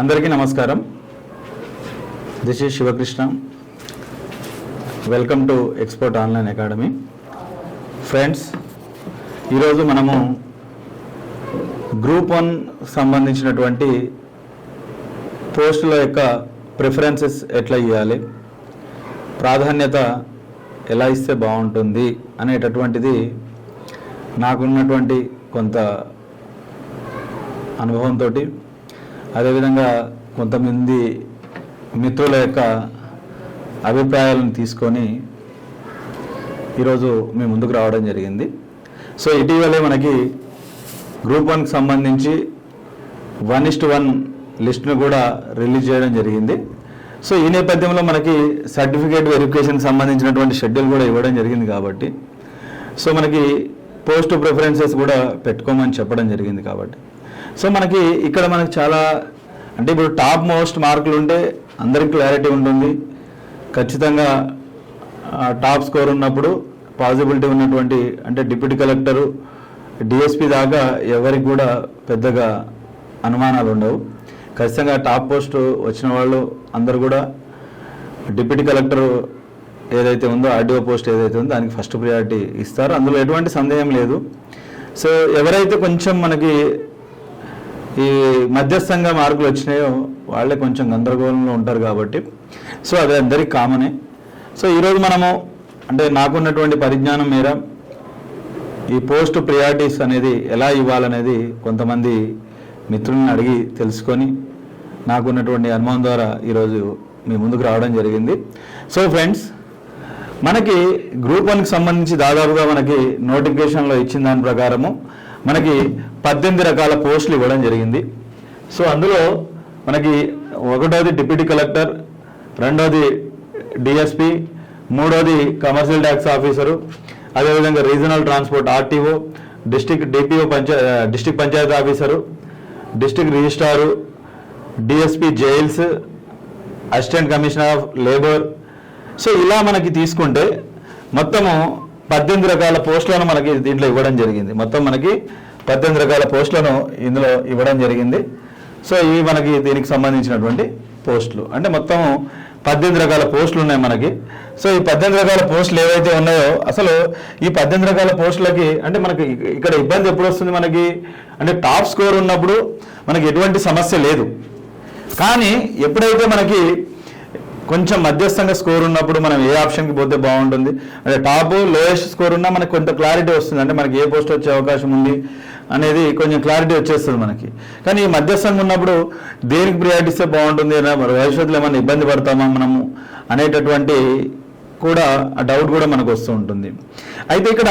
అందరికీ నమస్కారం. This is Sivakrishna. Welcome to export online academy. Friends ఈరోజు మనము గ్రూప్ వన్ సంబంధించినటువంటి పోస్టుల యొక్క ప్రిఫరెన్సెస్ ఎట్లా ఇవ్వాలి ప్రాధాన్యత ఎలా ఇస్తే బాగుంటుంది అనేటటువంటిది నాకున్నటువంటి కొంత అనుభవంతో అదేవిధంగా కొంతమంది మిత్రుల యొక్క అభిప్రాయాలను తీసుకొని ఈరోజు మీ ముందుకు రావడం జరిగింది. సో ఇటీవలే మనకి గ్రూప్ వన్కి సంబంధించి వన్ ఇస్ట్ వన్ లిస్ట్ను కూడా రిలీజ్ చేయడం జరిగింది. సో ఈ నేపథ్యంలో మనకి సర్టిఫికేట్ వెరిఫికేషన్ సంబంధించినటువంటి షెడ్యూల్ కూడా ఇవ్వడం జరిగింది కాబట్టి. సో మనకి పోస్ట్ ప్రిఫరెన్సెస్ కూడా పెట్టుకోమని చెప్పడం జరిగింది కాబట్టి. సో మనకి ఇక్కడ మనకి చాలా అంటే ఇప్పుడు టాప్ మోస్ట్ మార్కులు ఉంటే అందరికి క్లారిటీ ఉంటుంది. ఖచ్చితంగా టాప్ స్కోర్ ఉన్నప్పుడు పాసిబిలిటీ ఉన్నటువంటి అంటే డిప్యూటీ కలెక్టరు డిఎస్పి దాకా ఎవరికి కూడా పెద్దగా అనుమానాలు ఉండవు. ఖచ్చితంగా టాప్ పోస్ట్ వచ్చిన వాళ్ళు అందరు కూడా డిప్యూటీ కలెక్టర్ ఏదైతే ఉందో ఆర్డీఓ పోస్ట్ ఏదైతే ఉందో దానికి ఫస్ట్ ప్రియారిటీ ఇస్తారు. అందులో ఎటువంటి సందేహం లేదు. సో ఎవరైతే కొంచెం మనకి ఈ మధ్యస్థంగా మార్కులు వచ్చినాయో వాళ్ళే కొంచెం గందరగోళంలో ఉంటారు కాబట్టి. సో అది అందరికీ కామనే. సో ఈరోజు మనము అంటే నాకున్నటువంటి పరిజ్ఞానం మేర ఈ పోస్ట్ ప్రియారిటీస్ అనేది ఎలా ఇవ్వాలనేది కొంతమంది మిత్రులను అడిగి తెలుసుకొని నాకున్నటువంటి అనుభవం ద్వారా ఈరోజు మీ ముందుకు రావడం జరిగింది. సో ఫ్రెండ్స్ మనకి గ్రూప్ వన్కి సంబంధించి దాదాపుగా మనకి నోటిఫికేషన్లో ఇచ్చిన దాని ప్రకారము మనకి పద్దెనిమిది రకాల పోస్టులు ఇవ్వడం జరిగింది. సో అందులో మనకి ఒకటోది డిప్యూటీ కలెక్టర్ రెండోది డిఎస్పి మూడోది కమర్షియల్ ట్యాక్స్ ఆఫీసరు అదేవిధంగా regional transport RTO district DPO పంచా district panchayat officer district registrar DSP jails assistant commissioner of labour. So ఇలా మనకి తీసుకుంటే మొత్తము పద్దెనిమిది రకాల పోస్టులను మనకి దీంట్లో ఇవ్వడం జరిగింది. మొత్తం మనకి పద్దెనిమిది రకాల పోస్టులను ఇందులో ఇవ్వడం జరిగింది. సో ఇవి మనకి దీనికి సంబంధించినటువంటి పోస్టులు. అంటే మొత్తం పద్దెనిమిది రకాల పోస్టులు ఉన్నాయి మనకి. సో ఈ పద్దెనిమిది రకాల పోస్టులు ఏవైతే ఉన్నాయో అసలు ఈ పద్దెనిమిది రకాల పోస్టులకి అంటే మనకి ఇక్కడ ఇబ్బంది ఎప్పుడు వస్తుంది మనకి? అంటే టాప్ స్కోర్ ఉన్నప్పుడు మనకి ఎటువంటి సమస్య లేదు. కానీ ఎప్పుడైతే మనకి కొంచెం మధ్యస్థంగా స్కోర్ ఉన్నప్పుడు మనం ఏ ఆప్షన్కి పోతే బాగుంటుంది? అంటే టాప్ లోయెస్ట్ స్కోర్ ఉన్నా మనకు కొంత క్లారిటీ వస్తుంది. అంటే మనకి ఏ పోస్ట్ వచ్చే అవకాశం ఉంది అనేది కొంచెం క్లారిటీ వచ్చేస్తుంది మనకి. కానీ ఈ మధ్యస్థంగా ఉన్నప్పుడు దేనికి ప్రియారిటీ ఇస్తే బాగుంటుంది? మరి భవిష్యత్తులో ఏమైనా ఇబ్బంది పడతామా మనము? అనేటటువంటి కూడా ఆ డౌట్ కూడా మనకు వస్తూ ఉంటుంది. అయితే ఇక్కడ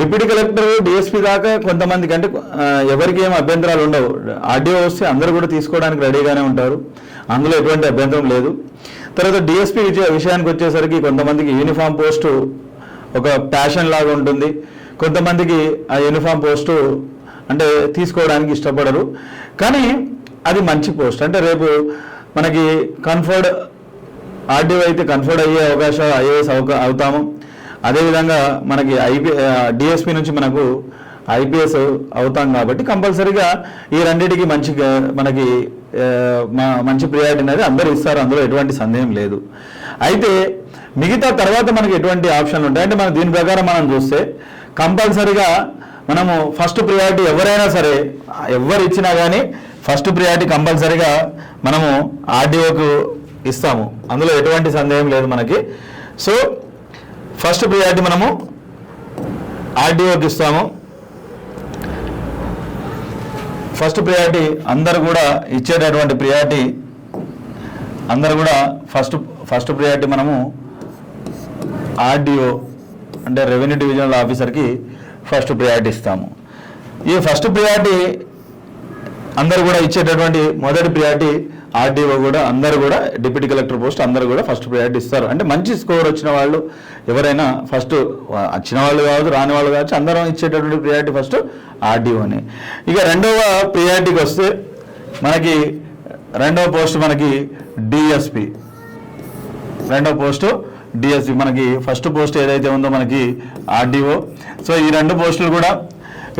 డిప్యూటీ కలెక్టర్ డిఎస్పీ దాకా కొంతమందికి అంటే ఎవరికి ఏం అభ్యంతరాలు ఉండవు. ఆర్డీఓ వస్తే అందరూ కూడా తీసుకోవడానికి రెడీగానే ఉంటారు. అందులో ఎటువంటి అభ్యంతరం లేదు. తర్వాత డిఎస్పీ విషయానికి వచ్చేసరికి కొంతమందికి యూనిఫామ్ పోస్టు ఒక ప్యాషన్ లాగా ఉంటుంది. కొంతమందికి ఆ యూనిఫామ్ పోస్టు అంటే తీసుకోవడానికి ఇష్టపడరు. కానీ అది మంచి పోస్ట్ అంటే రేపు మనకి కన్ఫర్డ్ ఆర్డీఓ అయితే కన్ఫర్డ్ అయ్యే అవకాశం ఐఏఎస్ అవకా అవుతాము. అదేవిధంగా మనకి ఐపీ డిఎస్పి నుంచి మనకు ఐపీఎస్ అవుతాం కాబట్టి కంపల్సరీగా ఈ రెండింటికి మంచి మనకి మంచి ప్రియారిటీ అనేది అందరూ ఇస్తారు. అందులో ఎటువంటి సందేహం లేదు. అయితే మిగతా తర్వాత మనకి ఎటువంటి ఆప్షన్లు ఉంటాయి? అంటే మనం దీని ప్రకారం మనం చూస్తే కంపల్సరీగా మనము ఫస్ట్ ప్రియారిటీ ఎవరైనా సరే ఎవరు ఇచ్చినా కానీ ఫస్ట్ ప్రియారిటీ కంపల్సరీగా మనము ఆర్డీఓకు ఇస్తాము. అందులో ఎటువంటి సందేహం లేదు మనకి. సో ఫస్ట్ ప్రియారిటీ మనము ఆర్డీఓకి ఇస్తాము. ఫస్ట్ ప్రియారిటీ అందరు కూడా ఇచ్చేటటువంటి ప్రియారిటీ అందరు కూడా ఫస్ట్ ఫస్ట్ ప్రియారిటీ మనము ఆర్డీఓ అంటే రెవెన్యూ డివిజనల్ ఆఫీసర్కి ఫస్ట్ ప్రియారిటీ ఇస్తాము. ఈ ఫస్ట్ ప్రియారిటీ అందరు కూడా ఇచ్చేటటువంటి మొదటి ప్రియారిటీ ఆర్డీఓ కూడా అందరు కూడా డిప్యూటీ కలెక్టర్ పోస్ట్ అందరు కూడా ఫస్ట్ ప్రయారిటీ ఇస్తారు. అంటే మంచి స్కోర్ వచ్చిన వాళ్ళు ఎవరైనా ఫస్ట్ వచ్చిన వాళ్ళు కావచ్చు రాని వాళ్ళు కావచ్చు అందరం ఇచ్చేటటువంటి ప్రియారిటీ ఫస్ట్ ఆర్డీఓని. ఇక రెండవ ప్రియారిటీకి వస్తే మనకి రెండవ పోస్ట్ మనకి డిఎస్పి రెండవ పోస్టు డిఎస్పి మనకి ఫస్ట్ పోస్ట్ ఏదైతే ఉందో మనకి ఆర్డీఓ. సో ఈ రెండు పోస్టులు కూడా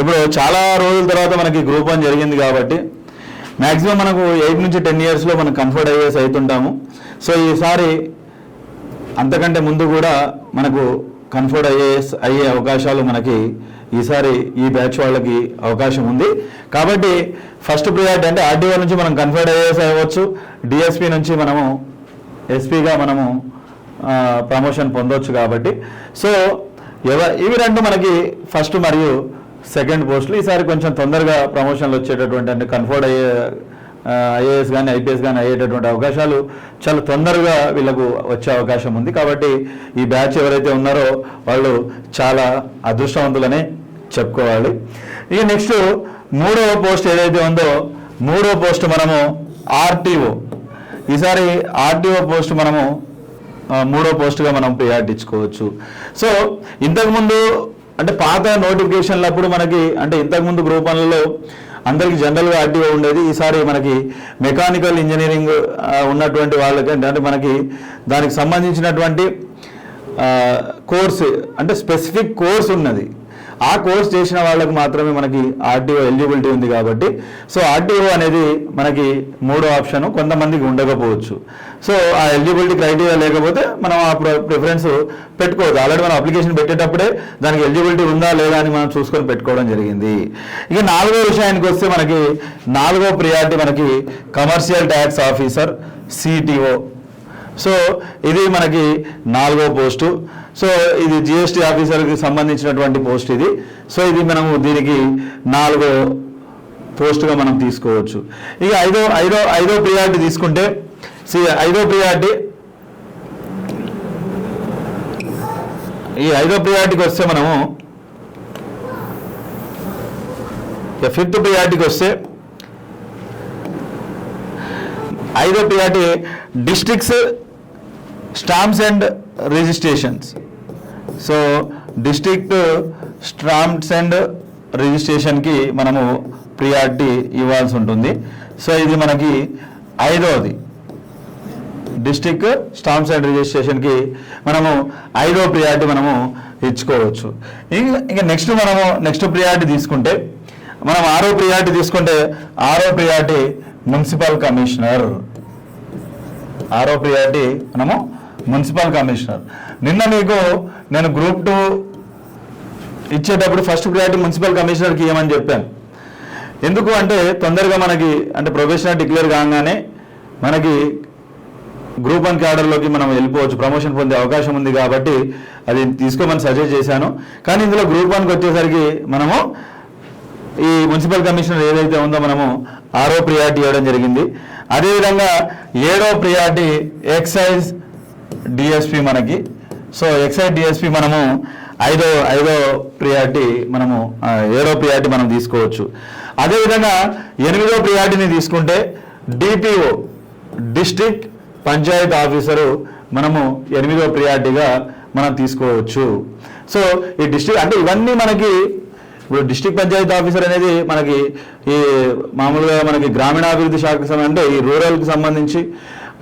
ఇప్పుడు చాలా రోజుల తర్వాత మనకి గ్రూప్ వన్ జరిగింది కాబట్టి మ్యాక్సిమం మనకు ఎయిట్ నుంచి టెన్ ఇయర్స్లో మనం కంఫర్ట్ అయ్యేసి అవుతుంటాము సో ఈసారి అంతకంటే ముందు కూడా మనకు కన్ఫర్ట్ అయ్యే అయ్యే అవకాశాలు మనకి ఈసారి ఈ బ్యాచ్ వాళ్ళకి అవకాశం ఉంది. కాబట్టి ఫస్ట్ ప్రియారిటీ అంటే ఆర్డీఓ నుంచి మనం కన్ఫర్డ్ అయ్యేసి అవ్వచ్చు. డిఎస్పి నుంచి మనము ఎస్పీగా మనము ప్రమోషన్ పొందవచ్చు కాబట్టి. సో ఎవ ఇవి రెండు మనకి ఫస్ట్ మరియు సెకండ్ పోస్టులు. ఈసారి కొంచెం తొందరగా ప్రమోషన్లు వచ్చేటటువంటి అంటే కన్ఫర్డ్ అయ్యే ఐఏఎస్ కానీ ఐపీఎస్ కానీ అయ్యేటటువంటి అవకాశాలు చాలా తొందరగా వీళ్ళకు వచ్చే అవకాశం ఉంది. కాబట్టి ఈ బ్యాచ్ ఎవరైతే ఉన్నారో వాళ్ళు చాలా అదృష్టవంతులనే చెప్పుకోవాలి. ఇక నెక్స్ట్ మూడవ పోస్ట్ ఏదైతే ఉందో మూడవ పోస్ట్ మనము ఆర్టీఓ. ఈసారి ఆర్టీఓ పోస్ట్ మనము మూడో పోస్ట్గా మనం ప్రియారిటీ ఇచ్చుకోవచ్చు. సో ఇంతకుముందు అంటే పాత నోటిఫికేషన్లు అప్పుడు మనకి అంటే ఇంతకుముందు గ్రూపంలో అందరికి జనరల్గా ఆర్టీఓ ఉండేది. ఈసారి మనకి మెకానికల్ ఇంజనీరింగ్ ఉన్నటువంటి వాళ్ళకి అంటే అంటే మనకి దానికి సంబంధించినటువంటి కోర్స్ అంటే స్పెసిఫిక్ కోర్స్ ఉన్నది. ఆ కోర్స్ చేసిన వాళ్ళకి మాత్రమే మనకి ఆర్టీఓ ఎలిజిబిలిటీ ఉంది కాబట్టి. సో ఆర్టీఓ అనేది మనకి మూడో ఆప్షన్ కొంతమందికి ఉండకపోవచ్చు. సో ఆ ఎలిజిబిలిటీ క్రైటీరియా లేకపోతే మనం అప్పుడు ప్రిఫరెన్స్ పెట్టుకోవద్దు ఆల్రెడీ మనం అప్లికేషన్ పెట్టేటప్పుడే దానికి ఎలిజిబిలిటీ ఉందా లేదా అని మనం చూసుకొని పెట్టుకోవడం జరిగింది. ఇక నాలుగో విషయానికి వస్తే మనకి నాలుగో ప్రియారిటీ మనకి commercial tax officer CTO so ఇది మనకి నాలుగో పోస్టు సో ఇది జిఎస్టీ ఆఫీసర్కి సంబంధించినటువంటి పోస్ట్ ఇది. సో ఇది మనము దీనికి నాలుగో పోస్టుగా మనం తీసుకోవచ్చు. ఇక ఐదో ఐదో ఐదో ప్రియారిటీ తీసుకుంటే సి ఐదో ప్రియారిటీ ఈ ఐదో ప్రియారిటీకి వస్తే మనము ఫిఫ్త్ ప్రియారిటీకి వస్తే ఐదో priority districts stamps and registrations so district stamps and రిజిస్ట్రేషన్కి మనము ప్రియారిటీ ఇవ్వాల్సి ఉంటుంది. సో ఇది మనకి ఐదవది డిస్టిక్ స్టాంప్స్ అండ్ రిజిస్ట్రేషన్కి మనము ఐదో ప్రియారిటీ మనము ఇచ్చుకోవచ్చు. ఇంకా ఇంకా నెక్స్ట్ మనము నెక్స్ట్ ప్రియారిటీ తీసుకుంటే మనం ఆరో ప్రియారిటీ తీసుకుంటే ఆరో ప్రియారిటీ మున్సిపల్ కమిషనర్. ఆరో ప్రియారిటీ మనము మున్సిపల్ కమిషనర్. నిన్న మీకు నేను గ్రూప్ టూ ఇచ్చేటప్పుడు ఫస్ట్ ప్రియారిటీ మున్సిపల్ కమిషనర్కి ఇవ్వమని చెప్పాను. ఎందుకు అంటే తొందరగా మనకి అంటే ప్రొఫెషనల్ డిక్లేర్ కాగానే మనకి గ్రూప్ వన్ క్యాడర్లోకి మనం వెళ్ళిపోవచ్చు. ప్రమోషన్ పొందే అవకాశం ఉంది కాబట్టి అది తీసుకోమని సజెస్ట్ చేశాను. కానీ ఇందులో గ్రూప్ వన్కి వచ్చేసరికి మనము ఈ మున్సిపల్ కమిషనర్ ఏదైతే ఉందో మనము ఆరో ప్రియారిటీ ఇవ్వడం జరిగింది. అదేవిధంగా ఏడో ప్రియారిటీ ఎక్సైజ్ డిఎస్పి మనకి. సో ఎక్సైడ్ డిఎస్పి మనము ఐదో ఐదో ప్రియారిటీ మనము ఏడో ప్రియారిటీ మనం తీసుకోవచ్చు. అదేవిధంగా ఎనిమిదో ప్రియారిటీని తీసుకుంటే డిపిఓ డిస్ట్రిక్ట్ పంచాయత్ ఆఫీసరు మనము ఎనిమిదో ప్రియారిటీగా మనం తీసుకోవచ్చు. సో ఈ డిస్ట్రిక్ట్ అంటే ఇవన్నీ మనకి ఇప్పుడు డిస్ట్రిక్ట్ పంచాయతీ ఆఫీసర్ అనేది మనకి ఈ మామూలుగా మనకి గ్రామీణాభివృద్ధి శాఖకు సంబంధించి అంటే ఈ రూరల్కి సంబంధించి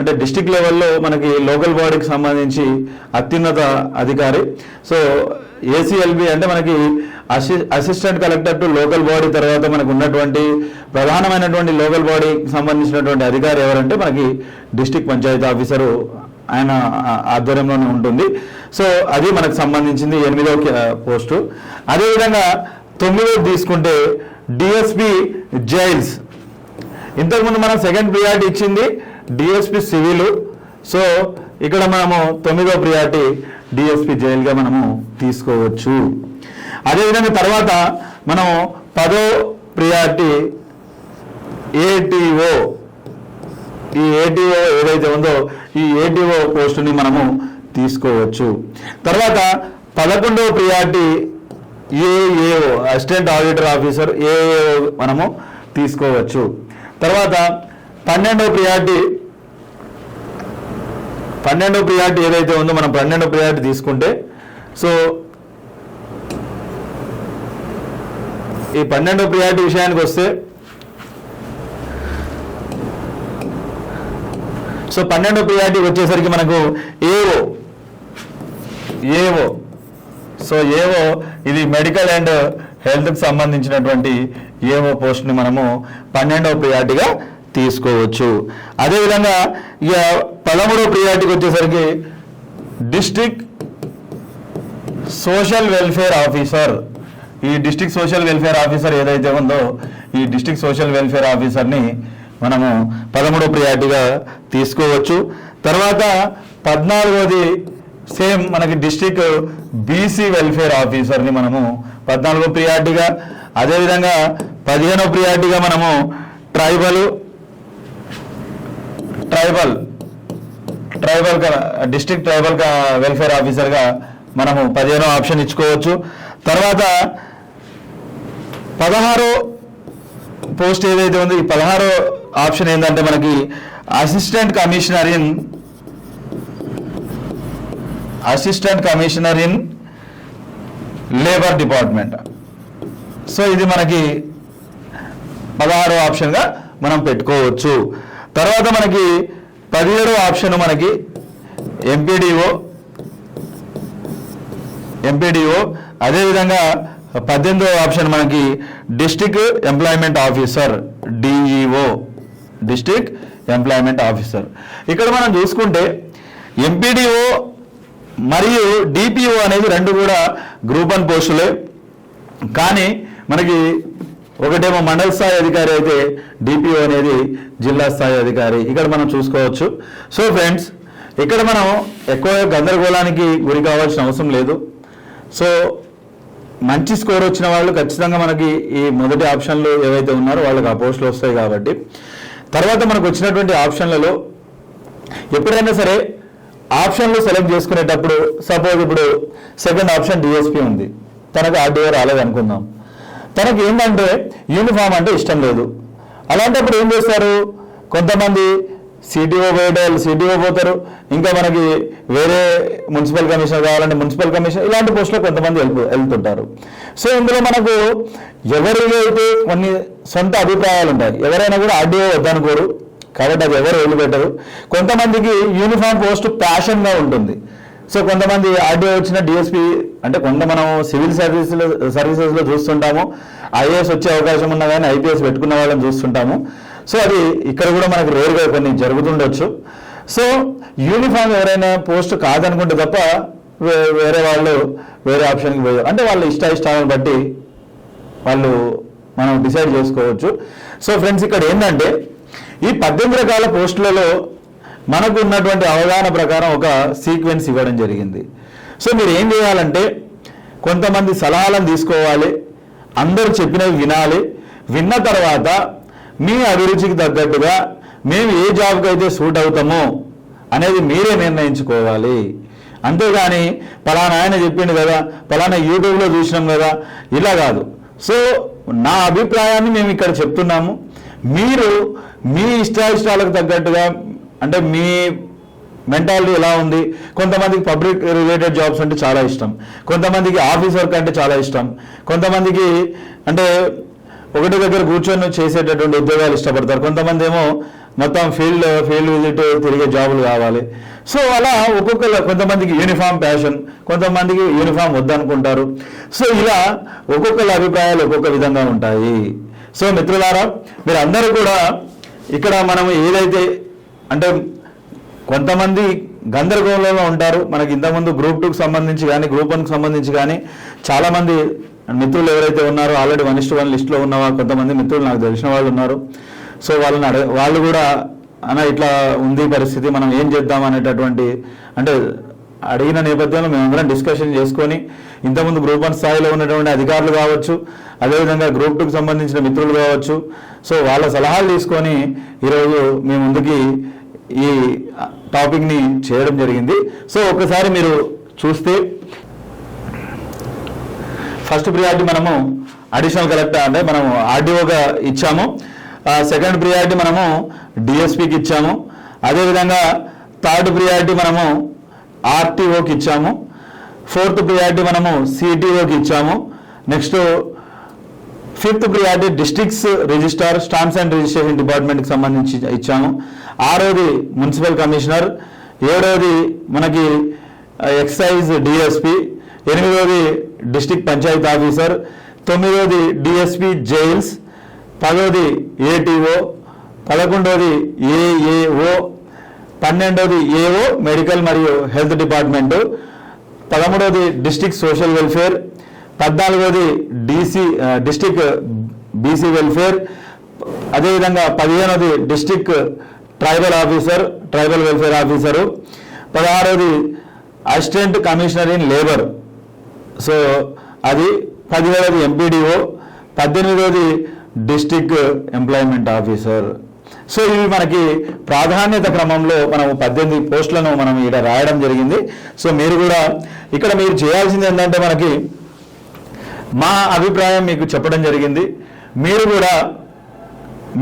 అంటే డిస్ట్రిక్ట్ లెవెల్లో మనకి లోకల్ బాడీకి సంబంధించి అత్యున్నత అధికారి. సో ఏసీఎల్బి అంటే మనకి అసి assistant collector to local body తర్వాత మనకు ఉన్నటువంటి ప్రధానమైనటువంటి లోకల్ బాడీకి సంబంధించినటువంటి అధికారి ఎవరంటే మనకి డిస్ట్రిక్ట్ పంచాయతీ ఆఫీసరు ఆయన ఆధ్వర్యంలోనే ఉంటుంది. సో అది మనకు సంబంధించింది ఎనిమిదో పోస్టు. అదేవిధంగా తొమ్మిదో తీసుకుంటే డిఎస్పి జైల్స్ ఇంతకుముందు మనం సెకండ్ ప్రియారిటీ ఇచ్చింది డిఎస్పి సివిల్. సో ఇక్కడ మనము తొమ్మిదో ప్రియారిటీ డిఎస్పి జైలుగా మనము తీసుకోవచ్చు. అదేవిధంగా తర్వాత మనం పదో ప్రియారిటీ ఏటీఓ ఈ ఏటీఓ ఏదైతే ఉందో ఈ ఏటీఓ పోస్టుని మనము తీసుకోవచ్చు. తర్వాత పదకొండవ priority AAO assistant auditor officer AAO మనము తీసుకోవచ్చు. తర్వాత పన్నెండవ ప్రియారిటీ పన్నెండో ప్రియారిటీ ఏదైతే ఉందో మనం పన్నెండో ప్రియారిటీ తీసుకుంటే సో ఈ పన్నెండో ప్రియారిటీ విషయానికి వస్తే సో పన్నెండో ప్రియారిటీ వచ్చేసరికి మనకు ఏవో ఏవో సో ఏవో ఇది మెడికల్ అండ్ హెల్త్కి సంబంధించినటువంటి ఏవో పోస్ట్ని మనము పన్నెండవ ప్రియారిటీగా తీసుకోవచ్చు. అదేవిధంగా ఇక పదమూడో ప్రియారిటీకి వచ్చేసరికి డిస్టిక్ సోషల్ వెల్ఫేర్ ఆఫీసర్ ఈ డిస్టిక్ సోషల్ వెల్ఫేర్ ఆఫీసర్ ఏదైతే ఉందో ఈ డిస్టిక్ సోషల్ వెల్ఫేర్ ఆఫీసర్ని మనము పదమూడో ప్రియారిటీగా తీసుకోవచ్చు. తర్వాత పద్నాలుగోది సేమ్ మనకి డిస్టిక్ బీసీ వెల్ఫేర్ ఆఫీసర్ని మనము పద్నాలుగో ప్రియారిటీగా అదేవిధంగా పదిహేనో ప్రియారిటీగా మనము tribal tribal tribal district tribal welfare ఆఫీసర్గా మనము పదిహేనో ఆప్షన్ ఇచ్చుకోవచ్చు. తర్వాత పదహారో పోస్ట్ ఏదైతే ఉందో ఈ పదహారో ఆప్షన్ ఏంటంటే మనకి assistant commissioner in assistant commissioner in labour department. So ఇది మనకి పదహారో ఆప్షన్గా మనం పెట్టుకోవచ్చు. తర్వాత మనకి పదిహేడో ఆప్షన్ మనకి ఎంపీడీఓ ఎంపీడీఓ. అదేవిధంగా పద్దెనిమిదవ ఆప్షన్ మనకి district employment officer DEO. District employment officer. ఇక్కడ మనం చూసుకుంటే ఎంపీడీఓ మరియు డిపిఓ అనేది రెండు కూడా గ్రూప్ వన్ పోస్టులే. కానీ మనకి ఒకటేమో మండల స్థాయి అధికారి అయితే డిపిఓ అనేది జిల్లా స్థాయి అధికారి. ఇక్కడ మనం చూసుకోవచ్చు. సో ఫ్రెండ్స్ ఇక్కడ మనం ఎక్కువ గందరగోళానికి గురి కావాల్సిన అవసరం లేదు. సో మంచి స్కోర్ వచ్చిన వాళ్ళు ఖచ్చితంగా మనకి ఈ మొదటి ఆప్షన్లు ఏవైతే ఉన్నారో వాళ్ళకి ఆ పోస్టులు వస్తాయి కాబట్టి. తర్వాత మనకు వచ్చినటువంటి ఆప్షన్లలో ఎప్పుడైనా సరే ఆప్షన్లు సెలెక్ట్ చేసుకునేటప్పుడు సపోజ్ ఇప్పుడు సెకండ్ ఆప్షన్ డిఎస్పి ఉంది. తనకు ఆర్డీఓ రాలేదు అనుకుందాం తనకి ఏంటంటే యూనిఫామ్ అంటే ఇష్టం లేదు. అలాంటప్పుడు ఏం చేస్తారు? కొంతమంది సిటీఓ పోయేట వాళ్ళు సిటీఓ పోతారు. ఇంకా మనకి వేరే మున్సిపల్ కమిషనర్ కావాలంటే మున్సిపల్ కమిషనర్ ఇలాంటి పోస్టులో కొంతమంది వెళ్తూ వెళ్తుంటారు. సో ఇందులో మనకు ఎవరికి అయితే కొన్ని సొంత అభిప్రాయాలు ఉంటాయి. ఎవరైనా కూడా ఆర్డీఓ వద్దనుకోరు. కాబట్టి అది ఎవరు వదిలిపెట్టరు. కొంతమందికి యూనిఫామ్ పోస్ట్ ప్యాషన్గా ఉంటుంది. సో కొంతమంది ఆర్డీఓ వచ్చిన డిఎస్పీ అంటే కొంత మనం సివిల్ సర్వీసులో సర్వీసెస్లో చూస్తుంటాము. ఐఏఎస్ వచ్చే అవకాశం ఉన్నా కానీ ఐపీఎస్ పెట్టుకున్న వాళ్ళని చూస్తుంటాము. సో అది ఇక్కడ కూడా మనకు రేరుగా కొన్ని జరుగుతుండొచ్చు. సో యూనిఫామ్ ఎవరైనా పోస్ట్ కాదనుకుంటే తప్ప వే- వేరే వాళ్ళు వేరే ఆప్షన్కి పోయారు. అంటే వాళ్ళ ఇష్ట ఇష్టాలను బట్టి వాళ్ళు మనం డిసైడ్ చేసుకోవచ్చు. సో ఫ్రెండ్స్ ఇక్కడ ఏంటంటే ఈ పద్దెనిమిది రకాల పోస్టులలో మనకు ఉన్నటువంటి అవగాహన ప్రకారం ఒక సీక్వెన్స్ ఇవ్వడం జరిగింది. సో మీరు ఏం చేయాలంటే కొంతమంది సలహాలను తీసుకోవాలి అందరూ చెప్పినవి వినాలి విన్న తర్వాత మీ అభిరుచికి తగ్గట్టుగా మేము ఏ జాబ్కి అయితే సూట్ అవుతామో అనేది మీరే నిర్ణయించుకోవాలి. అంతేగాని పలానా ఆయన చెప్పిండు కదా పలానా యూట్యూబ్లో చూసినాం కదా ఇలా కాదు. సో నా అభిప్రాయాన్ని మేము ఇక్కడ చెప్తున్నాము. మీరు మీ ఇష్టాయిష్టాలకు తగ్గట్టుగా అంటే మీ మెంటాలిటీ ఎలా ఉంది? కొంతమందికి పబ్లిక్ రిలేటెడ్ జాబ్స్ అంటే చాలా ఇష్టం. కొంతమందికి ఆఫీస్ వర్క్ అంటే చాలా ఇష్టం. కొంతమందికి అంటే ఒకటి దగ్గర కూర్చొని చేసేటటువంటి ఉద్యోగాలు ఇష్టపడతారు. కొంతమంది ఏమో మొత్తం ఫీల్డ్ ఫీల్డ్ విజిట్ తిరిగే జాబులు కావాలి. సో అలా ఒక్కొక్కరు కొంతమందికి యూనిఫామ్ ప్యాషన్ కొంతమందికి యూనిఫామ్ వద్దనుకుంటారు. సో ఇలా ఒక్కొక్కరి అభిప్రాయాలు ఒక్కొక్క విధంగా ఉంటాయి. సో మిత్రులారా మీరు అందరూ కూడా ఇక్కడ మనం ఏదైతే అంటే కొంతమంది గందరగోళంలో ఉంటారు. మనకి ఇంతకుముందు గ్రూప్ టూకి సంబంధించి కానీ గ్రూప్ వన్కి సంబంధించి కానీ చాలామంది మిత్రులు ఎవరైతే ఉన్నారో ఆల్రెడీ వన్ ఇస్ట్ వన్ లిస్ట్లో ఉన్న కొంతమంది మిత్రులు నాకు తెలిసిన వాళ్ళు ఉన్నారు. సో వాళ్ళని అడగ వాళ్ళు కూడా అన్న ఇట్లా ఉంది పరిస్థితి మనం ఏం చేద్దాం? అనేటటువంటి అంటే అడిగిన నేపథ్యంలో మేమందరం డిస్కషన్ చేసుకొని ఇంతకుముందు గ్రూప్ వన్ స్థాయిలో ఉన్నటువంటి అధికారులు కావచ్చు అదేవిధంగా గ్రూప్ టూకి సంబంధించిన మిత్రులు కావచ్చు. సో వాళ్ళ సలహాలు తీసుకొని ఈరోజు మీ ముందుకి ఈ టాపిక్ని చేయడం జరిగింది. సో ఒకసారి మీరు చూస్తే ఫస్ట్ ప్రియారిటీ మనము అడిషనల్ కలెక్టర్ అంటే మనము ఆర్డీఓగా ఇచ్చాము. సెకండ్ ప్రియారిటీ మనము డిఎస్పికి ఇచ్చాము. అదేవిధంగా థర్డ్ ప్రియారిటీ మనము ఆర్టీఓకి ఇచ్చాము. ఫోర్త్ ప్రియారిటీ మనము సిటీఓకి ఇచ్చాము. Next fifth priority districts registrar stamps and registration డిపార్ట్మెంట్కి సంబంధించి ఇచ్చాము. ఆరోది మున్సిపల్ కమిషనర్ ఏడవది మనకి ఎక్సైజ్ డిఎస్పి ఎనిమిదోది డిస్టిక్ పంచాయత్ ఆఫీసర్ తొమ్మిదవది డిఎస్పి జైల్స్ పదవది ఏటీఓ పదకొండవది ఏఏఓ పన్నెండవది ఏఓ మెడికల్ మరియు హెల్త్ డిపార్ట్మెంటు పదమూడవది డిస్టిక్ సోషల్ వెల్ఫేర్ పద్నాలుగవది డిసి డిస్టిక్ బీసీ వెల్ఫేర్ అదేవిధంగా పదిహేనవది district tribal officer tribal welfare officer పదహారవది assistant commissioner in labour so అది పదివేలది ఎంపీడీఓ పద్దెనిమిదవది డిస్టిక్ ఎంప్లాయ్మెంట్ ఆఫీసర్ సో ఇవి మనకి ప్రాధాన్యత క్రమంలో మనం పద్దెనిమిది పోస్టులను మనం ఇక్కడ రాయడం జరిగింది. సో మీరు కూడా ఇక్కడ మీరు చేయాల్సింది ఏంటంటే మనకి మా అభిప్రాయం మీకు చెప్పడం జరిగింది. మీరు కూడా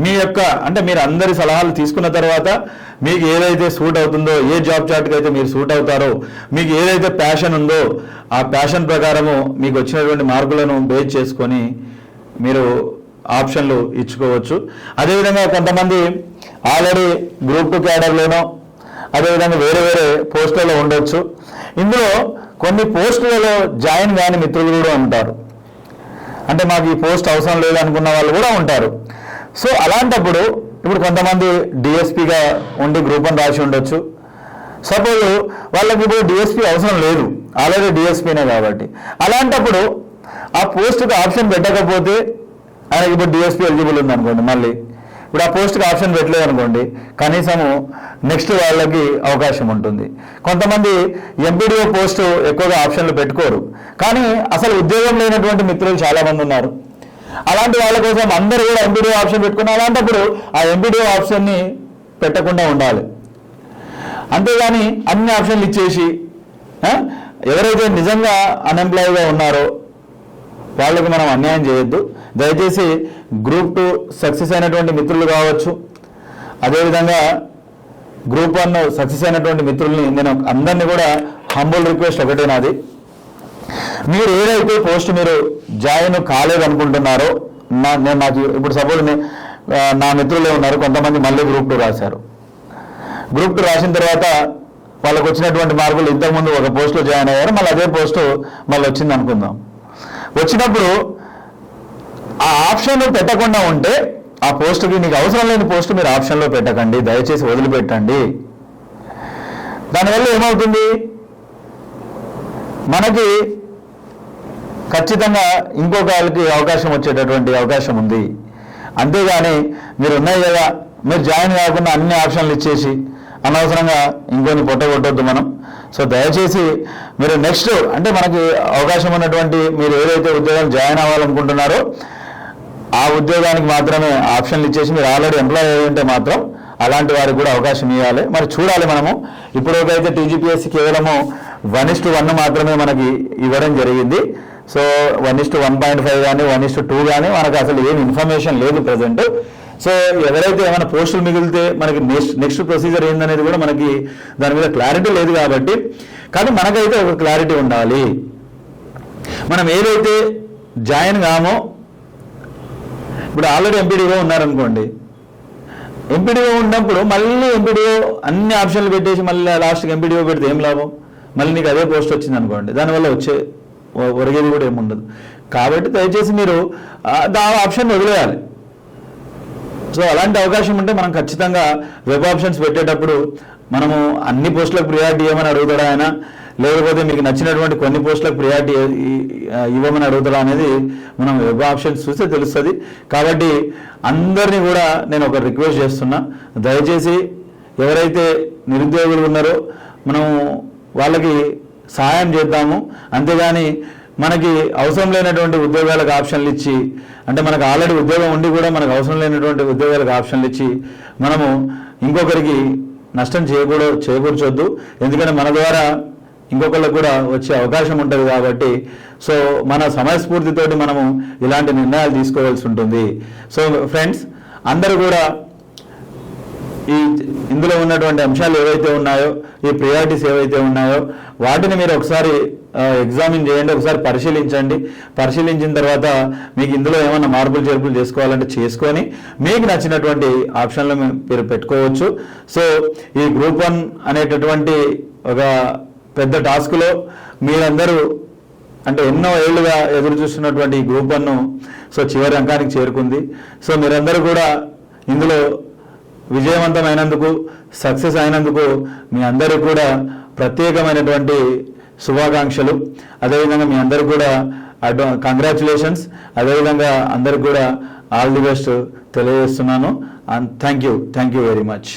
మీ యొక్క అంటే మీరు అందరి సలహాలు తీసుకున్న తర్వాత మీకు ఏదైతే సూట్ అవుతుందో ఏ జాబ్ చాట్కి అయితే మీరు సూట్ అవుతారో మీకు ఏదైతే ప్యాషన్ ఉందో ఆ ప్యాషన్ ప్రకారము మీకు వచ్చినటువంటి మార్కులను బేస్ చేసుకొని మీరు ఆప్షన్లు ఇచ్చుకోవచ్చు. అదేవిధంగా కొంతమంది ఆల్రెడీ గ్రూప్ టూ క్యాడర్లోనో అదేవిధంగా వేరే వేరే పోస్టులలో ఉండొచ్చు. ఇందులో కొన్ని పోస్టులలో జాయిన్ కాని మిత్రులు కూడా ఉంటారు. అంటే మాకు ఈ పోస్ట్ అవసరం లేదు అనుకున్న వాళ్ళు కూడా ఉంటారు. సో అలాంటప్పుడు ఇప్పుడు కొంతమంది డిఎస్పిగా ఉండి గ్రూప్ అని రాసి ఉండొచ్చు. సపోజ్ వాళ్ళకి ఇప్పుడు డిఎస్పి అవసరం లేదు. ఆల్రెడీ డిఎస్పీనే కాబట్టి. అలాంటప్పుడు ఆ పోస్ట్కి ఆప్షన్ పెట్టకపోతే ఆయనకి ఇప్పుడు డిఎస్పీ ఎలిజిబుల్ ఉంది అనుకోండి మళ్ళీ. ఇప్పుడు ఆ పోస్ట్కి ఆప్షన్ పెట్టలేదు అనుకోండి కనీసము నెక్స్ట్ వాళ్ళకి అవకాశం ఉంటుంది. కొంతమంది ఎంపీడీఓ పోస్టు ఎక్కువగా ఆప్షన్లు పెట్టుకోరు. కానీ అసలు ఉద్యోగం లేనటువంటి మిత్రులు చాలామంది ఉన్నారు. అలాంటి వాళ్ళ కోసం అందరూ కూడా ఎంపీడీఓ ఆప్షన్ పెట్టుకున్న అలాంటప్పుడు ఆ ఎంపీడీఓ ఆప్షన్ని పెట్టకుండా ఉండాలి. అంతేగాని అన్ని ఆప్షన్లు ఇచ్చేసి ఎవరైతే నిజంగా అన్ఎంప్లాయ్గా ఉన్నారో వాళ్ళకి మనం అన్యాయం చేయొద్దు. దయచేసి గ్రూప్ టూ సక్సెస్ అయినటువంటి మిత్రులు కావచ్చు. అదేవిధంగా గ్రూప్ వన్ సక్సెస్ అయినటువంటి మిత్రుల్ని నేను అందరినీ కూడా హంబుల్ రిక్వెస్ట్ ఒకటే నాది. మీరు ఏదైతే పోస్ట్ మీరు జాయిన్ కాలేదనుకుంటున్నారో నా నేను నాకు ఇప్పుడు సపోజ్ నా మిత్రులే ఉన్నారు కొంతమంది మళ్ళీ గ్రూప్ టూ రాశారు. గ్రూప్ టూ రాసిన తర్వాత వాళ్ళకు వచ్చినటువంటి మార్కులు ఇంతకుముందు ఒక పోస్ట్లో జాయిన్ అయ్యారు మళ్ళీ అదే పోస్టు మళ్ళీ వచ్చింది అనుకుందాం. వచ్చినప్పుడు ఆ ఆప్షన్ పెట్టకుండా ఉంటే ఆ పోస్టుకి నీకు అవసరం లేని పోస్ట్ మీరు ఆప్షన్లో పెట్టకండి దయచేసి వదిలిపెట్టండి. దానివల్ల ఏమవుతుంది? మనకి ఖచ్చితంగా ఇంకొక వాళ్ళకి అవకాశం వచ్చేటటువంటి అవకాశం ఉంది. అంతేగాని మీరు ఉన్నాయి కదా మీరు జాయిన్ కాకుండా అన్ని ఆప్షన్లు ఇచ్చేసి అనవసరంగా ఇంకొని పొట్టగొట్టొద్దు మనం. సో దయచేసి మీరు నెక్స్ట్ అంటే మనకి అవకాశం ఉన్నటువంటి మీరు ఏదైతే ఉద్యోగాలు జాయిన్ అవ్వాలనుకుంటున్నారో ఆ ఉద్యోగానికి మాత్రమే ఆప్షన్లు ఇచ్చేసి మీరు ఆల్రెడీ ఎంప్లాయ్ అయి ఉంటే మాత్రం అలాంటి వారికి కూడా అవకాశం ఇవ్వాలి. మరి చూడాలి మనము. ఇప్పుడైతే టీజీపీఎస్సీ కేవలము వన్ ఇస్ వన్ మాత్రమే మనకి ఇవ్వడం జరిగింది. So one is to one point five కానీ వన్ ఇస్ టూ కానీ మనకు అసలు ఏం ఇన్ఫర్మేషన్ లేదు ప్రజెంట్ సో ఎవరైతే ఏమైనా పోస్టులు మిగిలితే మనకి నెక్స్ట్ నెక్స్ట్ ప్రొసీజర్ ఏందనేది కూడా మనకి దాని మీద క్లారిటీ లేదు కాబట్టి కానీ మనకైతే ఒక క్లారిటీ ఉండాలి. మనం ఏదైతే జాయిన్ కామో ఇప్పుడు ఆల్రెడీ ఎంపీడీఓ ఉన్నారనుకోండి. ఎంపీడీఓ ఉన్నప్పుడు మళ్ళీ ఎంపీడీఓ అన్ని ఆప్షన్లు పెట్టేసి మళ్ళీ లాస్ట్కి ఎంపీడీఓ పెడితే ఏం లాభం? మళ్ళీ నీకు అదే పోస్ట్ వచ్చింది అనుకోండి దానివల్ల వచ్చే ఒరిగేది కూడా ఏముండదు. కాబట్టి దయచేసి మీరు ఆ, ఆప్షన్ వదిలేయాలి. సో అలాంటి అవకాశం ఉంటే మనం ఖచ్చితంగా వెబ్ ఆప్షన్స్ పెట్టేటప్పుడు మనము అన్ని పోస్టులకు ప్రియారిటీ ఇవ్వమని అడుగుతాడా ఆయన? లేకపోతే మీకు నచ్చినటువంటి కొన్ని పోస్టులకు ప్రియారిటీ ఇవ్వమని అడుగుతాడా అనేది మనం వెబ్ ఆప్షన్స్ చూస్తే తెలుస్తుంది. కాబట్టి అందరినీ కూడా నేను ఒక రిక్వెస్ట్ చేస్తున్నా. దయచేసి ఎవరైతే నిరుద్యోగులు ఉన్నారో మనము వాళ్ళకి సహాయం చేద్దాము. అంతేగాని మనకి అవసరం లేనటువంటి ఉద్యోగాలకు ఆప్షన్లు ఇచ్చి అంటే మనకు ఆల్రెడీ ఉద్యోగం ఉండి కూడా మనకు అవసరం లేనటువంటి ఉద్యోగాలకు ఆప్షన్లు ఇచ్చి మనము ఇంకొకరికి నష్టం చేయకూడదు చేకూర్చొద్దు ఎందుకంటే మన ద్వారా ఇంకొకళ్ళకు కూడా వచ్చే అవకాశం ఉంటుంది కాబట్టి సో మన సమయస్ఫూర్తితోటి మనము ఇలాంటి నిర్ణయాలు తీసుకోవాల్సి ఉంటుంది. సో ఫ్రెండ్స్ అందరూ కూడా ఈ ఇందులో ఉన్నటువంటి అంశాలు ఏవైతే ఉన్నాయో ఈ ప్రియారిటీస్ ఏవైతే ఉన్నాయో వాటిని మీరు ఒకసారి ఎగ్జామిన్ చేయండి ఒకసారి పరిశీలించండి. పరిశీలించిన తర్వాత మీకు ఇందులో ఏమైనా మార్పులు చేర్పులు చేసుకోవాలంటే చేసుకొని మీకు నచ్చినటువంటి ఆప్షన్లు మీరు పెట్టుకోవచ్చు. సో ఈ గ్రూప్ వన్ అనేటటువంటి ఒక పెద్ద టాస్క్లో మీరందరూ అంటే ఎన్నో ఏళ్ళుగా ఎదురు చూస్తున్నటువంటి ఈ గ్రూప్ వన్ను సో చివరి అంకానికి చేరుకుంది. సో మీరందరూ కూడా ఇందులో విజయవంతమైనందుకు సక్సెస్ అయినందుకు మీ అందరూ కూడా ప్రత్యేకమైనటువంటి శుభాకాంక్షలు. అదేవిధంగా మీ అందరికి కూడా అడ్వా కంగ్రాచులేషన్స్ అదేవిధంగా అందరికి కూడా ఆల్ ది బెస్ట్ తెలియజేస్తున్నాను. And thank you thank you very much